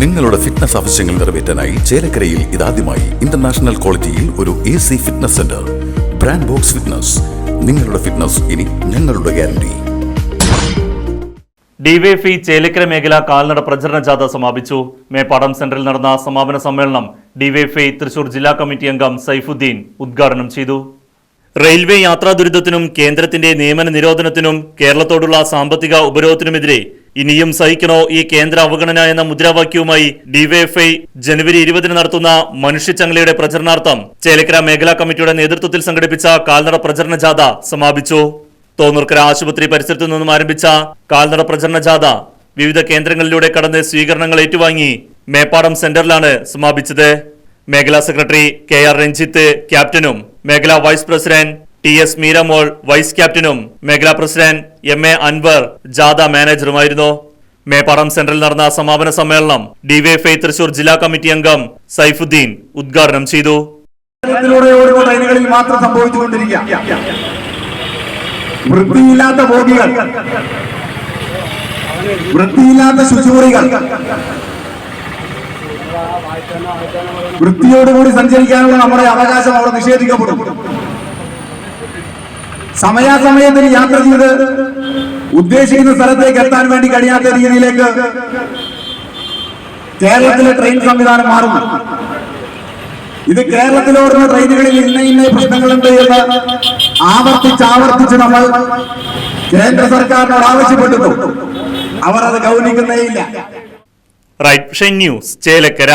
നിങ്ങളുടെ ഫിറ്റ്നസ് ആവശ്യങ്ങൾ നിറവേറ്റാനായി ചേലക്കരയിൽ ഇതാദ്യമായി ഇന്റർനാഷണൽ ക്വാളിറ്റിയിൽ ഒരു A C fitness centre brand box fitness നിങ്ങളുടെ ഫിറ്റ്നസ് ഇനി ഞങ്ങളുടെ ഗ്യാരണ്ടി ഡിവൈഎഫ്ഇ ചേലക്കര മേഖല കാൽനട പ്രചരണ ജാഥ സമാപിച്ചു. മേപ്പാടം സെന്ററിൽ നടന്ന സമാപന സമ്മേളനം ഡിവൈഎഫ്ഐ തൃശൂർ ജില്ലാ കമ്മിറ്റി അംഗം സൈഫുദ്ദീൻ ഉദ്ഘാടനം ചെയ്തു. റെയിൽവേ യാത്രാ ദുരിതത്തിനും കേന്ദ്രത്തിന്റെ നിയമന നിരോധനത്തിനും കേരളത്തോടുള്ള സാമ്പത്തിക ഉപരോധത്തിനുമെതിരെ ഇനിയും സഹിക്കണോ ഈ കേന്ദ്ര അവഗണന എന്ന മുദ്രാവാക്യവുമായി ഡിവൈഎഫ്ഐ ജനുവരി ഇരുപതിന് നടത്തുന്ന മനുഷ്യച്ചങ്ങലയുടെ പ്രചരണാർത്ഥം ചേലക്കര മേഖലാ കമ്മിറ്റിയുടെ നേതൃത്വത്തിൽ സംഘടിപ്പിച്ച കാൽനട പ്രചരണ ജാഥ സമാപിച്ചു. തോന്നൂർക്കര ആശുപത്രി പരിസരത്തു നിന്നും ആരംഭിച്ച കാൽനട പ്രചരണ ജാഥ വിവിധ കേന്ദ്രങ്ങളിലൂടെ കടന്ന് സ്വീകരണങ്ങൾ ഏറ്റുവാങ്ങി മേപ്പാടം സെന്ററിലാണ് സമാപിച്ചത്. മേഖലാ സെക്രട്ടറി കെ ആർ രഞ്ജിത്ത് ക്യാപ്റ്റനും മേഖലാ vice president T S Meeramol vice ക്യാപ്റ്റനും മേഖലാ പ്രസിഡന്റ് എം എ അൻവർ ജാഥ മാനേജറുമായിരുന്നു. മേപ്പാറം സെന്ററിൽ നടന്ന സമാപന സമ്മേളനം ഡിവൈഎഫ്ഐ തൃശൂർ ജില്ലാ കമ്മിറ്റി അംഗം സൈഫുദ്ദീൻ ഉദ്ഘാടനം ചെയ്തു. വൃത്തിയില്ലാത്ത ബോഗികൾ. വൃത്തിയില്ലാത്ത ശുചിമുറികൾ. വൃത്തിയോടുകൂടി സഞ്ചരിക്കാനുള്ള നമ്മുടെ അവകാശം അവിടെ നിഷേധിക്കപ്പെടും. സമയാസമയത്തിന് യാത്ര ചെയ്ത് ഉദ്ദേശിക്കുന്ന സ്ഥലത്തേക്ക് എത്താൻ വേണ്ടി കഴിയാത്ത രീതിയിലേക്ക് കേരളത്തിലെ ട്രെയിൻ സംവിധാനം മാറുന്നു. ഇത് കേരളത്തിലോടുന്ന ട്രെയിനുകളിൽ ഇന്ന ഇന്ന പ്രശ്നങ്ങളുണ്ട് എന്ന് ആവർത്തിച്ച് ആവർത്തിച്ച് നമ്മൾ കേന്ദ്ര സർക്കാരിനോട് ആവശ്യപ്പെട്ടിട്ടു. അവർ അത് ഗൗനിക്കുന്നേയില്ല റൈറ്റ് ന്യൂസ് ചേലക്കര